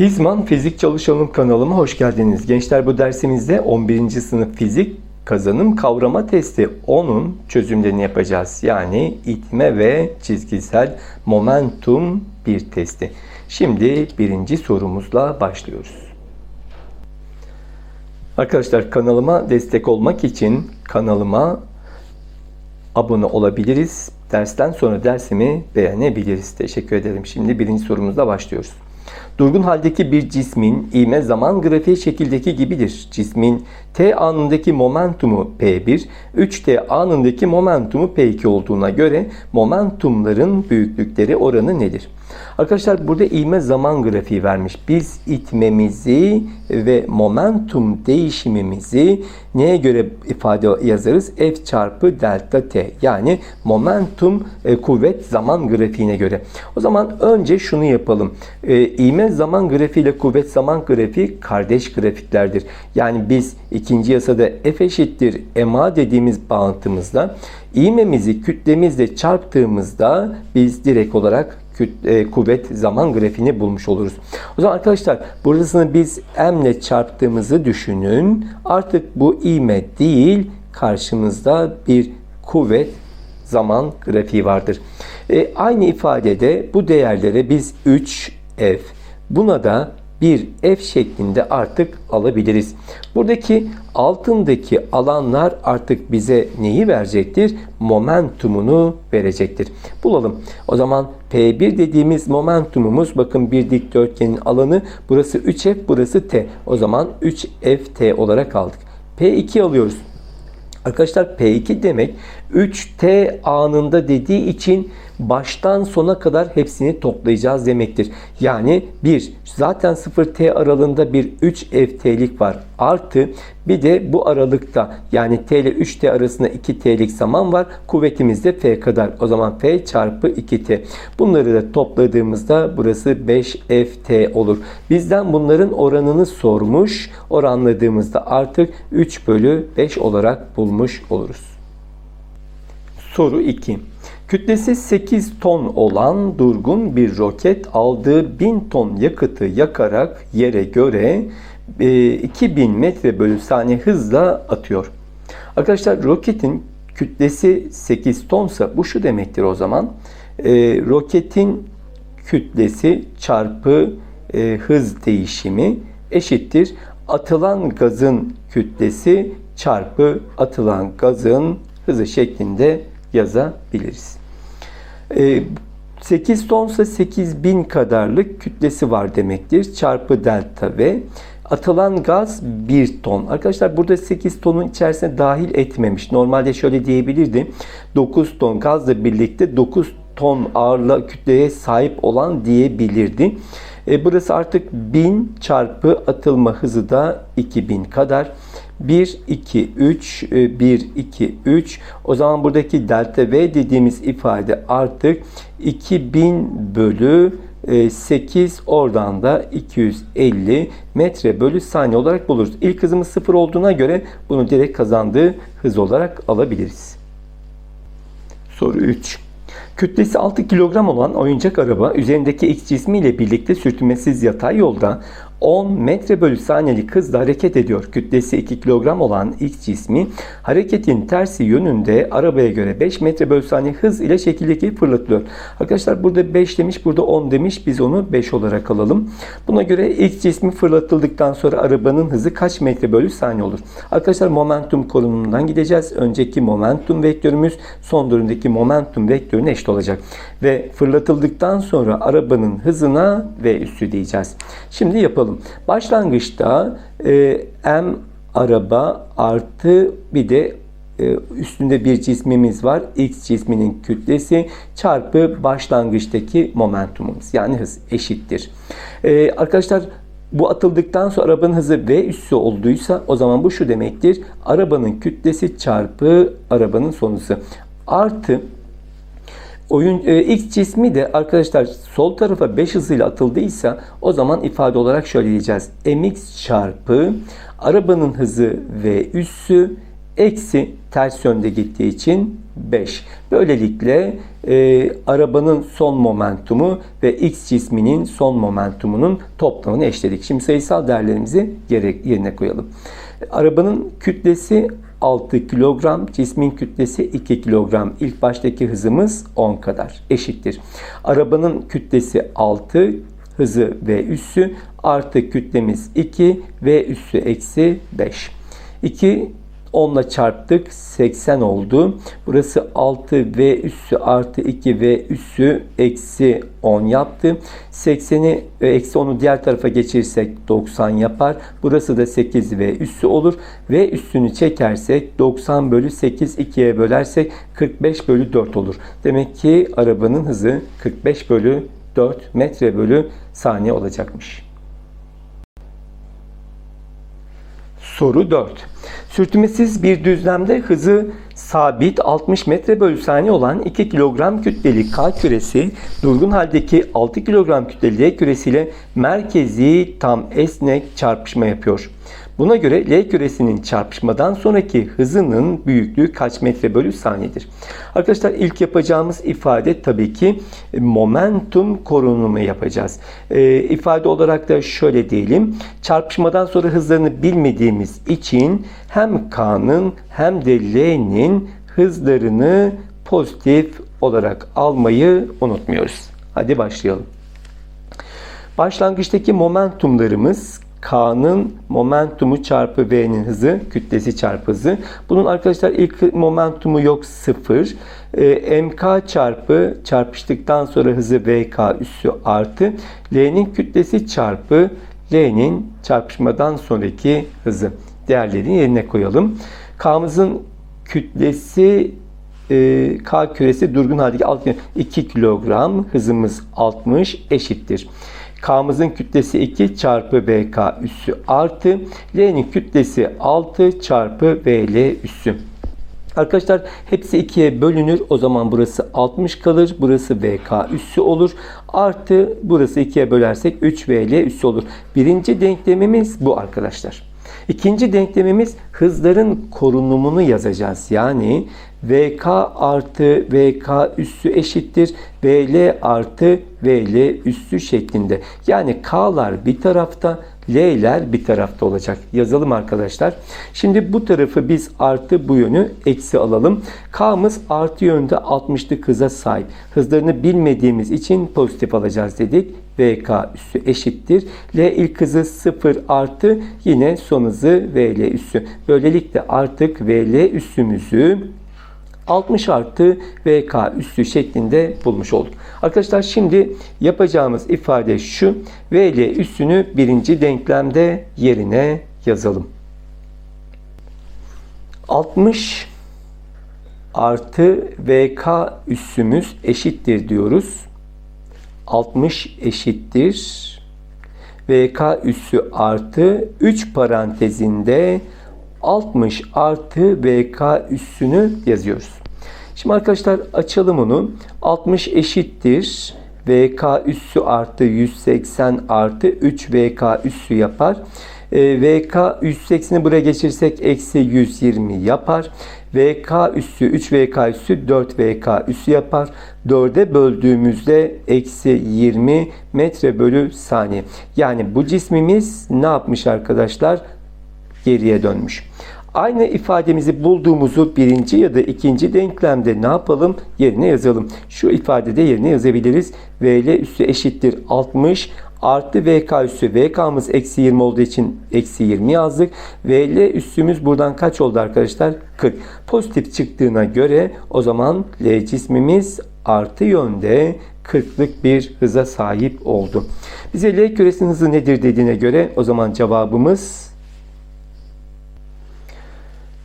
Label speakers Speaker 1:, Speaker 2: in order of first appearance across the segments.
Speaker 1: Hizman Fizik Çalışalım kanalıma hoş geldiniz. Gençler bu dersimizde 11. sınıf fizik kazanım kavrama testi 10'un çözümlerini yapacağız. Yani itme ve çizgisel momentum bir testi. Şimdi birinci sorumuzla başlıyoruz. Arkadaşlar kanalıma destek olmak için kanalıma abone olabiliriz. Dersten sonra dersimi beğenebiliriz. Teşekkür ederim. Şimdi birinci sorumuzla başlıyoruz. Durgun haldeki bir cismin ivme zaman grafiği şekildeki gibidir. Cismin t anındaki momentumu P1, 3t anındaki momentumu P2 olduğuna göre momentumların büyüklükleri oranı nedir? Arkadaşlar burada ivme zaman grafiği vermiş. Biz itmemizi ve momentum değişimimizi neye göre ifade yazarız? F çarpı delta t. Yani momentum e, kuvvet zaman grafiğine göre. O zaman önce şunu yapalım. E, zaman grafiği ile kuvvet zaman grafiği kardeş grafiklerdir. Yani biz ikinci yasada F eşittir ma dediğimiz bağıntımızda ivmemizi kütlemizle çarptığımızda biz direkt olarak e, kuvvet zaman grafiğini bulmuş oluruz. O zaman arkadaşlar burasını biz m ile çarptığımızı düşünün. Artık bu ivme değil karşımızda bir kuvvet zaman grafiği vardır. E, aynı ifadede bu değerlere biz 3f buna da bir f şeklinde artık alabiliriz. Buradaki altındaki alanlar artık bize neyi verecektir? Momentumunu verecektir. Bulalım. O zaman P1 dediğimiz momentumumuz bakın bir dikdörtgenin alanı burası 3F burası T. O zaman 3FT olarak aldık. P2 alıyoruz. Arkadaşlar P2 demek 3T anında dediği için baştan sona kadar hepsini toplayacağız demektir. Yani 1 zaten 0T aralığında bir 3FT'lik var. Artı bir de bu aralıkta yani T ile 3T arasında 2T'lik zaman var. Kuvvetimiz de F kadar. O zaman F çarpı 2T. Bunları da topladığımızda burası 5FT olur. Bizden bunların oranını sormuş. Oranladığımızda artık 3 bölü 5 olarak bulmuş oluruz. Soru 2. Kütlesi 8 ton olan durgun bir roket aldığı 1000 ton yakıtı yakarak yere göre 2000 e, metre bölü saniye hızla atıyor. Arkadaşlar roketin kütlesi 8 tonsa bu şu demektir o zaman. E, roketin kütlesi çarpı e, hız değişimi eşittir. Atılan gazın kütlesi çarpı atılan gazın hızı şeklinde yazabiliriz. 8 tonsa 8000 kadarlık kütlesi var demektir. Çarpı delta V. Atılan gaz 1 ton. Arkadaşlar burada 8 tonun içerisine dahil etmemiş. Normalde şöyle diyebilirdi. 9 ton gazla birlikte 9 ton ağırlığa kütleye sahip olan diyebilirdi. E, burası artık 1000 çarpı atılma hızı da 2000 kadar. 1, 2, 3, 1, 2, 3. O zaman buradaki delta V dediğimiz ifade artık 2000 bölü 8 e, oradan da 250 metre bölü saniye olarak buluruz. İlk hızımız 0 olduğuna göre bunu direkt kazandığı hız olarak alabiliriz. Soru 3. Kütlesi 6 kilogram olan oyuncak araba üzerindeki X cismiyle birlikte sürtünmesiz yatay yolda 10 metre bölü saniyelik hızla hareket ediyor. Kütlesi 2 kilogram olan X cismi hareketin tersi yönünde arabaya göre 5 metre bölü saniye hız ile şekildeki fırlatılıyor. Arkadaşlar burada 5 demiş burada 10 demiş biz onu 5 olarak alalım. Buna göre X cismi fırlatıldıktan sonra arabanın hızı kaç metre bölü saniye olur? Arkadaşlar momentum konumundan gideceğiz. Önceki momentum vektörümüz son durumdaki momentum vektörüne eşit olacak. Ve fırlatıldıktan sonra arabanın hızına V üssü diyeceğiz. Şimdi yapalım bakalım. Başlangıçta e, M araba artı bir de e, üstünde bir cismimiz var. X cisminin kütlesi çarpı başlangıçtaki momentumumuz. Yani hız eşittir. E, arkadaşlar bu atıldıktan sonra arabanın hızı V üssü olduysa o zaman bu şu demektir. Arabanın kütlesi çarpı arabanın son hızı. Artı Oyun e, X cismi de arkadaşlar sol tarafa 5 hızıyla atıldıysa o zaman ifade olarak şöyle diyeceğiz. mx çarpı arabanın hızı v üssü Eksi ters yönde gittiği için 5. Böylelikle e, arabanın son momentumu ve X cisminin son momentumunun toplamını eşledik. Şimdi sayısal değerlerimizi yerine koyalım. Arabanın kütlesi 6 kilogram, cismin kütlesi 2 kilogram. İlk baştaki hızımız 10 kadar eşittir. Arabanın kütlesi 6, hızı V üssü artı kütlemiz 2, V üssü eksi 5. 2 10 ile çarptık 80 oldu. Burası 6 v üssü artı 2 v üssü eksi 10 yaptı. 80'i ve eksi 10'u diğer tarafa geçirirsek 90 yapar. Burası da 8 v üssü olur. V üssünü çekersek 90 bölü 8 2'ye bölersek 45 bölü 4 olur. Demek ki arabanın hızı 45 bölü 4 metre bölü saniye olacakmış. Soru 4. Sürtünmesiz bir düzlemde hızı sabit 60 metre bölü saniye olan 2 kilogram kütleli K küresi durgun haldeki 6 kilogram kütleli L küresiyle merkezi tam esnek çarpışma yapıyor. Buna göre L küresinin çarpışmadan sonraki hızının büyüklüğü kaç metre bölü saniyedir? Arkadaşlar ilk yapacağımız ifade tabii ki momentum korunumu yapacağız. E, ifade olarak da şöyle diyelim. Çarpışmadan sonra hızlarını bilmediğimiz için hem K'nın hem de L'nin hızlarını pozitif olarak almayı unutmuyoruz. Hadi başlayalım. Başlangıçtaki momentumlarımız K'nın momentumu çarpı V'nin hızı, kütlesi çarpı hızı. Bunun arkadaşlar ilk momentumu yok 0. E, MK çarpı çarpıştıktan sonra hızı VK üssü artı L'nin kütlesi çarpı L'nin çarpışmadan sonraki hızı. Değerlerini yerine koyalım. K'mızın kütlesi e, K küresi durgun haldeki 2 kilogram hızımız 60 eşittir. K'mızın kütlesi 2 çarpı BK üssü artı L'nin kütlesi 6 çarpı VL üssü. Arkadaşlar hepsi 2'ye bölünür. O zaman burası 60 kalır. Burası VK üssü olur. Artı burası 2'ye bölersek 3 VL üssü olur. Birinci denklemimiz bu arkadaşlar. İkinci denklemimiz hızların korunumunu yazacağız. Yani VK artı VK üssü eşittir VL artı VL üssü şeklinde. Yani K'lar bir tarafta L'ler bir tarafta olacak. Yazalım arkadaşlar. Şimdi bu tarafı biz artı bu yönü eksi alalım. K'mız artı yönde 60'lık hıza sahip. Hızlarını bilmediğimiz için pozitif alacağız dedik. VK üssü eşittir. L ilk hızı 0 artı yine son hızı VL üssü. Böylelikle artık VL üssümüzü 60 artı VK üssü şeklinde bulmuş olduk. Arkadaşlar şimdi yapacağımız ifade şu. VL üssünü birinci denklemde yerine yazalım. 60 artı VK üssümüz eşittir diyoruz. 60 eşittir. VK üssü artı 3 parantezinde 60 artı VK üssünü yazıyoruz. Şimdi arkadaşlar açalım onu. 60 eşittir. VK üssü artı 180 artı 3 VK üssü yapar. E, VK 180'i buraya geçirsek eksi 120 yapar. VK üssü 3 VK üssü 4 VK üssü yapar. 4'e böldüğümüzde eksi 20 metre bölü saniye. Yani bu cismimiz ne yapmış arkadaşlar? Geriye dönmüş. Aynı ifademizi bulduğumuzu birinci ya da ikinci denklemde ne yapalım? Yerine yazalım. Şu ifadede yerine yazabiliriz. VL üssü eşittir 60 artı VK üssü. VK'mız eksi 20 olduğu için eksi 20 yazdık. VL üssümüz buradan kaç oldu arkadaşlar? 40. Pozitif çıktığına göre o zaman L cismimiz artı yönde 40'lık bir hıza sahip oldu. Bize L küresinin hızı nedir dediğine göre o zaman cevabımız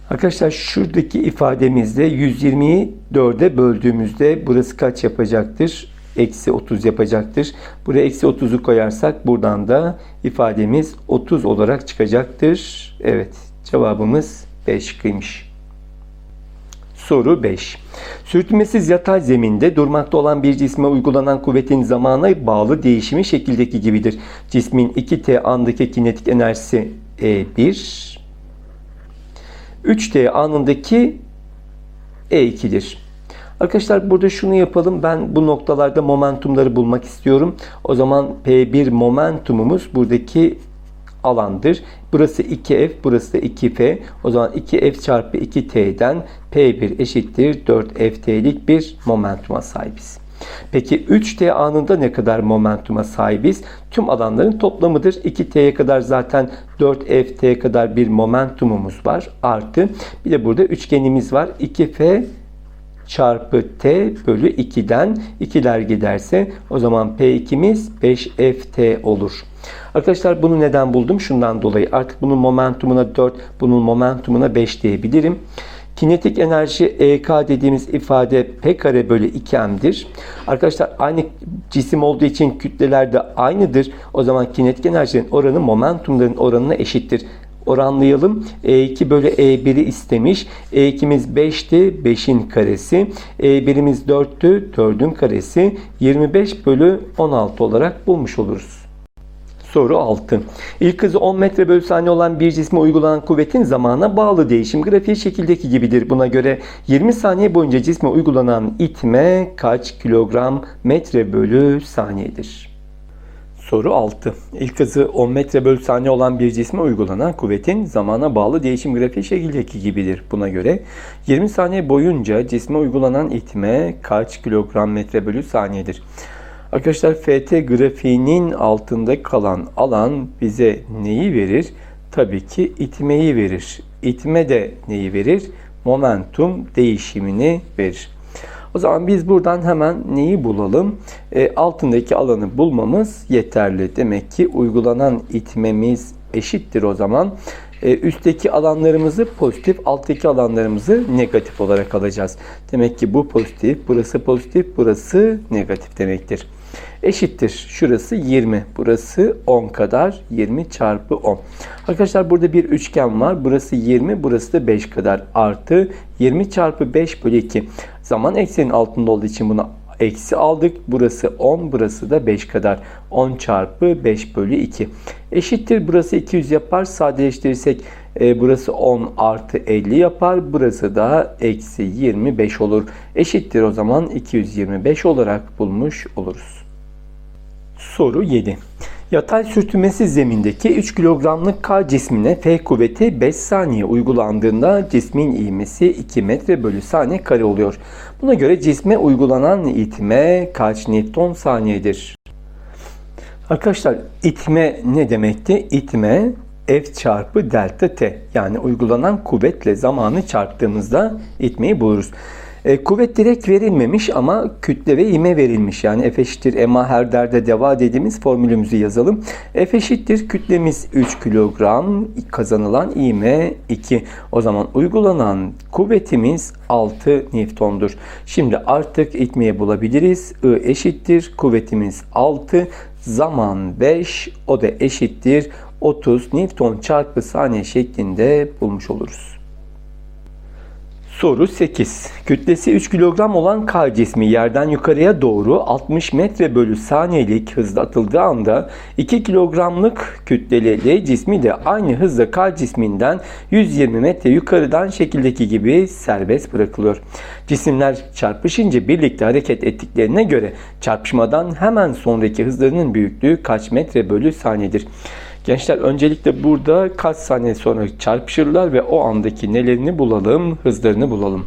Speaker 1: Arkadaşlar şuradaki ifademizde 120'yi 4'e böldüğümüzde burası kaç yapacaktır? Eksi 30 yapacaktır. Buraya eksi 30'u koyarsak buradan da ifademiz 30 olarak çıkacaktır. Evet cevabımız 5 kıymış. Soru 5. Sürtünmesiz yatay zeminde durmakta olan bir cisme uygulanan kuvvetin zamana bağlı değişimi şekildeki gibidir. Cismin 2T andaki kinetik enerjisi E1 3D anındaki E2'dir. Arkadaşlar burada şunu yapalım. Ben bu noktalarda momentumları bulmak istiyorum. O zaman P1 momentumumuz buradaki alandır. Burası 2F, burası da 2F. O zaman 2F çarpı 2T'den P1 eşittir 4FT'lik bir momentuma sahibiz. Peki 3T anında ne kadar momentuma sahibiz? Tüm alanların toplamıdır. 2T'ye kadar zaten 4FT kadar bir momentumumuz var. Artı bir de burada üçgenimiz var. 2F çarpı t bölü 2'den 2'ler giderse o zaman P2'miz 5ft olur. Arkadaşlar bunu neden buldum? Şundan dolayı artık bunun momentumuna 4, bunun momentumuna 5 diyebilirim. Kinetik enerji EK dediğimiz ifade P kare bölü 2M'dir. Arkadaşlar aynı cisim olduğu için kütleler de aynıdır. O zaman kinetik enerjinin oranı momentumların oranına eşittir oranlayalım. E2 bölü E1'i istemiş. E2'miz 5'ti. 5'in karesi. E1'imiz 4'tü. 4'ün karesi. 25 bölü 16 olarak bulmuş oluruz. Soru 6. İlk hızı 10 metre bölü saniye olan bir cisme uygulanan kuvvetin zamana bağlı değişim grafiği şekildeki gibidir. Buna göre 20 saniye boyunca cisme uygulanan itme kaç kilogram metre bölü saniyedir? Soru 6. İlk hızı 10 metre bölü saniye olan bir cisme uygulanan kuvvetin zamana bağlı değişim grafiği şekildeki gibidir. Buna göre 20 saniye boyunca cisme uygulanan itme kaç kilogram metre bölü saniyedir? Arkadaşlar FT grafiğinin altında kalan alan bize neyi verir? Tabii ki itmeyi verir. İtme de neyi verir? Momentum değişimini verir. O zaman biz buradan hemen neyi bulalım? E, altındaki alanı bulmamız yeterli. Demek ki uygulanan itmemiz eşittir o zaman. E, üstteki alanlarımızı pozitif, alttaki alanlarımızı negatif olarak alacağız. Demek ki bu pozitif, burası pozitif, burası negatif demektir. Eşittir. Şurası 20. Burası 10 kadar. 20 çarpı 10. Arkadaşlar burada bir üçgen var. Burası 20. Burası da 5 kadar. Artı 20 çarpı 5 bölü 2. Zaman eksenin altında olduğu için bunu eksi aldık. Burası 10, burası da 5 kadar. 10 çarpı 5 bölü 2. Eşittir. Burası 200 yapar. Sadeleştirirsek e, burası 10 artı 50 yapar. Burası da eksi 25 olur. Eşittir o zaman 225 olarak bulmuş oluruz. Soru 7. Yatay sürtünmesiz zemindeki 3 kilogramlık K cismine F kuvveti 5 saniye uygulandığında cismin ivmesi 2 metre bölü saniye kare oluyor. Buna göre cisme uygulanan itme kaç Newton saniyedir? Arkadaşlar itme ne demekti? İtme F çarpı delta T yani uygulanan kuvvetle zamanı çarptığımızda itmeyi buluruz. E, kuvvet direkt verilmemiş ama kütle ve ime verilmiş. Yani F eşittir ma her derde deva dediğimiz formülümüzü yazalım. F eşittir kütlemiz 3 kilogram kazanılan ime 2. O zaman uygulanan kuvvetimiz 6 Newton'dur. Şimdi artık itmeye bulabiliriz. I eşittir kuvvetimiz 6 zaman 5 o da eşittir 30 Newton çarpı saniye şeklinde bulmuş oluruz. Soru 8. Kütlesi 3 kilogram olan K cismi yerden yukarıya doğru 60 metre bölü saniyelik hızla atıldığı anda 2 kilogramlık kütleli L cismi de aynı hızla K cisminden 120 metre yukarıdan şekildeki gibi serbest bırakılıyor. Cisimler çarpışınca birlikte hareket ettiklerine göre çarpışmadan hemen sonraki hızlarının büyüklüğü kaç metre bölü saniyedir? Gençler öncelikle burada kaç saniye sonra çarpışırlar ve o andaki nelerini bulalım, hızlarını bulalım.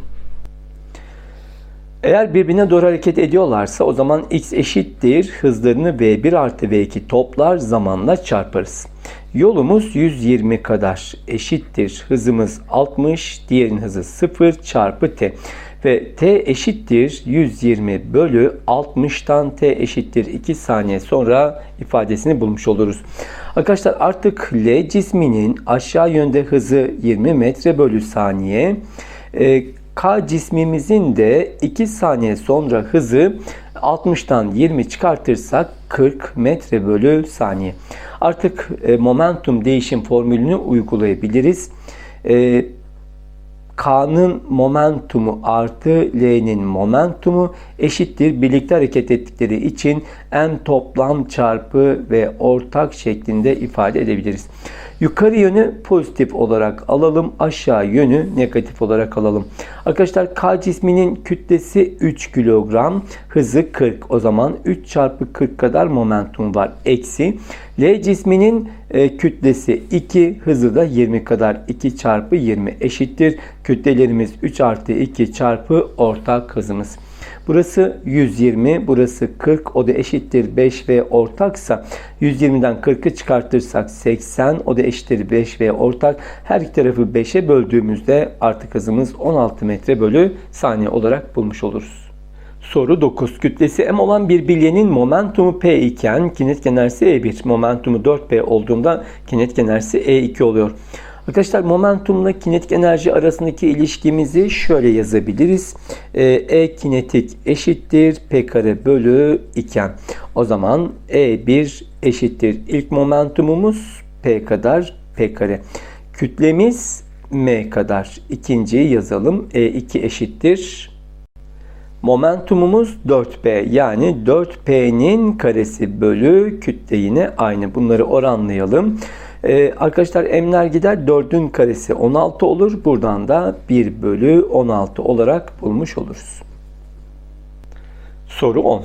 Speaker 1: Eğer birbirine doğru hareket ediyorlarsa o zaman x eşittir hızlarını v1 artı v2 toplar zamanla çarparız. Yolumuz 120 kadar eşittir hızımız 60 diğerinin hızı 0 çarpı t ve t eşittir 120 bölü 60'tan t eşittir 2 saniye sonra ifadesini bulmuş oluruz. Arkadaşlar artık L cisminin aşağı yönde hızı 20 metre bölü saniye. E, K cismimizin de 2 saniye sonra hızı 60'tan 20 çıkartırsak 40 metre bölü saniye. Artık e, momentum değişim formülünü uygulayabiliriz. E, K'nın momentumu artı L'nin momentumu eşittir. Birlikte hareket ettikleri için M toplam çarpı ve ortak şeklinde ifade edebiliriz. Yukarı yönü pozitif olarak alalım. Aşağı yönü negatif olarak alalım. Arkadaşlar K cisminin kütlesi 3 kilogram. Hızı 40. O zaman 3 çarpı 40 kadar momentum var. Eksi. L cisminin e, kütlesi 2. Hızı da 20 kadar. 2 çarpı 20 eşittir. Kütlelerimiz 3 artı 2 çarpı ortak hızımız. Burası 120, burası 40, o da eşittir 5 ve ortaksa 120'den 40'ı çıkartırsak 80, o da eşittir 5 ve ortak. Her iki tarafı 5'e böldüğümüzde artık hızımız 16 metre bölü saniye olarak bulmuş oluruz. Soru 9. Kütlesi m olan bir bilyenin momentumu p iken kinetik enerjisi e1. Momentumu 4p olduğunda kinetik enerjisi e2 oluyor. Arkadaşlar momentumla kinetik enerji arasındaki ilişkimizi şöyle yazabiliriz. Ee, E kinetik eşittir P kare bölü iken. O zaman E1 eşittir. İlk momentumumuz P kadar P kare. Kütlemiz M kadar. İkinciyi yazalım. E2 eşittir. Momentumumuz 4P yani 4P'nin karesi bölü kütle yine aynı. Bunları oranlayalım. Ee, arkadaşlar m'ler gider 4'ün karesi 16 olur. Buradan da 1 bölü 16 olarak bulmuş oluruz. Soru 10.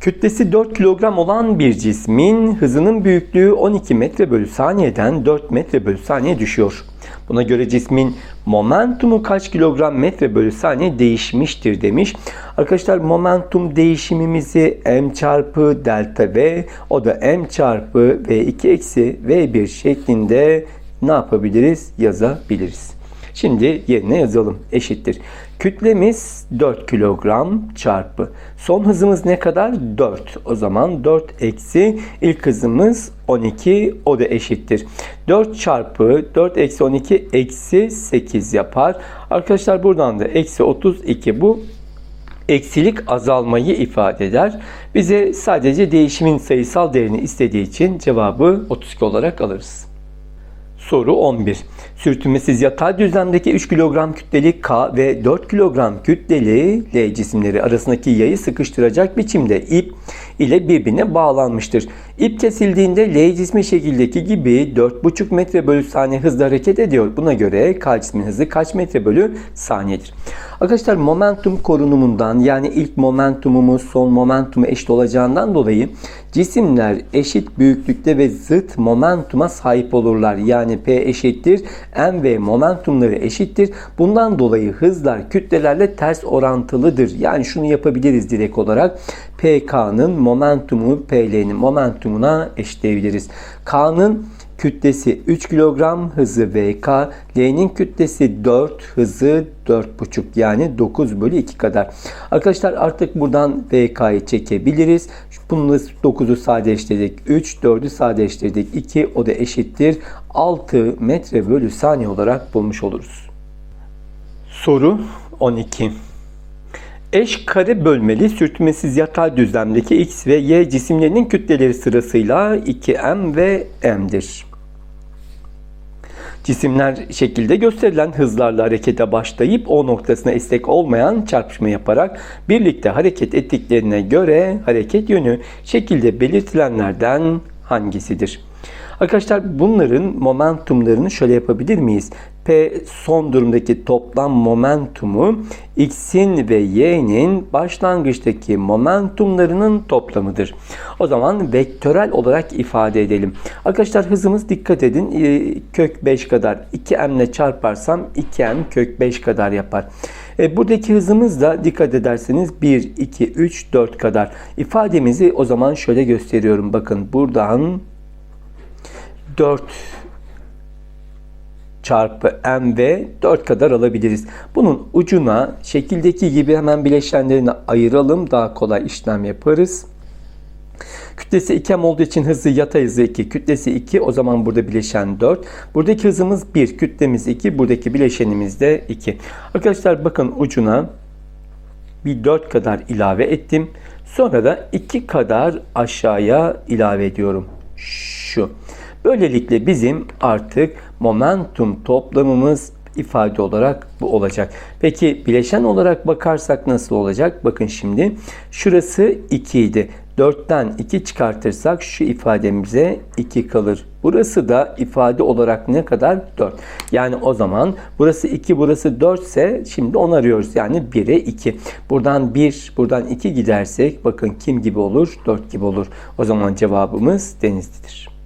Speaker 1: Kütlesi 4 kilogram olan bir cismin hızının büyüklüğü 12 metre bölü saniyeden 4 metre bölü saniye düşüyor. Buna göre cismin momentumu kaç kilogram metre bölü saniye değişmiştir demiş. Arkadaşlar momentum değişimimizi m çarpı delta v o da m çarpı v2 eksi v1 şeklinde ne yapabiliriz? Yazabiliriz. Şimdi yerine yazalım. Eşittir. Kütlemiz 4 kilogram çarpı. Son hızımız ne kadar? 4. O zaman 4 eksi ilk hızımız 12. O da eşittir. 4 çarpı 4 eksi 12 eksi 8 yapar. Arkadaşlar buradan da eksi 32 bu eksilik azalmayı ifade eder. Bize sadece değişimin sayısal değerini istediği için cevabı 32 olarak alırız. Soru 11. Sürtünmesiz yatay düzlemdeki 3 kilogram kütleli K ve 4 kilogram kütleli L cisimleri arasındaki yayı sıkıştıracak biçimde ip ile birbirine bağlanmıştır. İp kesildiğinde L cismi şekildeki gibi 4,5 metre bölü saniye hızla hareket ediyor. Buna göre K cismin hızı kaç metre bölü saniyedir? Arkadaşlar momentum korunumundan yani ilk momentumumuz son momentumu eşit olacağından dolayı cisimler eşit büyüklükte ve zıt momentuma sahip olurlar. Yani P eşittir M ve momentumları eşittir. Bundan dolayı hızlar kütlelerle ters orantılıdır. Yani şunu yapabiliriz direkt olarak. PK'nın momentumu PL'nin momentumuna eşitleyebiliriz. K'nın kütlesi 3 kilogram hızı VK, L'nin kütlesi 4 hızı 4,5 yani 9 bölü 2 kadar. Arkadaşlar artık buradan VK'yı çekebiliriz. Bunu 9'u sadeleştirdik 3, 4'ü sadeleştirdik 2 o da eşittir 6 metre bölü saniye olarak bulmuş oluruz. Soru 12. Eş kare bölmeli sürtünmesiz yatay düzlemdeki x ve y cisimlerinin kütleleri sırasıyla 2m ve m'dir. Cisimler şekilde gösterilen hızlarla harekete başlayıp o noktasına istek olmayan çarpışma yaparak birlikte hareket ettiklerine göre hareket yönü şekilde belirtilenlerden hangisidir? Arkadaşlar bunların momentumlarını şöyle yapabilir miyiz? P son durumdaki toplam momentumu X'in ve Y'nin başlangıçtaki momentumlarının toplamıdır. O zaman vektörel olarak ifade edelim. Arkadaşlar hızımız dikkat edin kök 5 kadar 2m ile çarparsam 2m kök 5 kadar yapar. E, buradaki hızımız da dikkat ederseniz 1, 2, 3, 4 kadar. İfademizi o zaman şöyle gösteriyorum. Bakın buradan 4 çarpı m ve 4 kadar alabiliriz. Bunun ucuna şekildeki gibi hemen bileşenlerini ayıralım. Daha kolay işlem yaparız. Kütlesi 2m olduğu için hızı yatay hızı 2, kütlesi 2 o zaman burada bileşen 4. Buradaki hızımız 1, kütlemiz 2, buradaki bileşenimiz de 2. Arkadaşlar bakın ucuna bir 4 kadar ilave ettim. Sonra da 2 kadar aşağıya ilave ediyorum. Şu. Böylelikle bizim artık momentum toplamımız ifade olarak bu olacak. Peki bileşen olarak bakarsak nasıl olacak? Bakın şimdi şurası 2 idi. 4'ten 2 çıkartırsak şu ifademize 2 kalır. Burası da ifade olarak ne kadar? 4. Yani o zaman burası 2 burası 4 ise şimdi onu arıyoruz. Yani 1'e 2. Buradan 1 buradan 2 gidersek bakın kim gibi olur? 4 gibi olur. O zaman cevabımız Denizli'dir.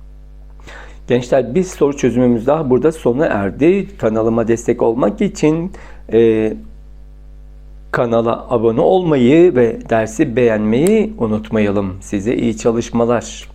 Speaker 1: Gençler bir soru çözümümüz daha burada sona erdi. Kanalıma destek olmak için e, kanala abone olmayı ve dersi beğenmeyi unutmayalım. Size iyi çalışmalar.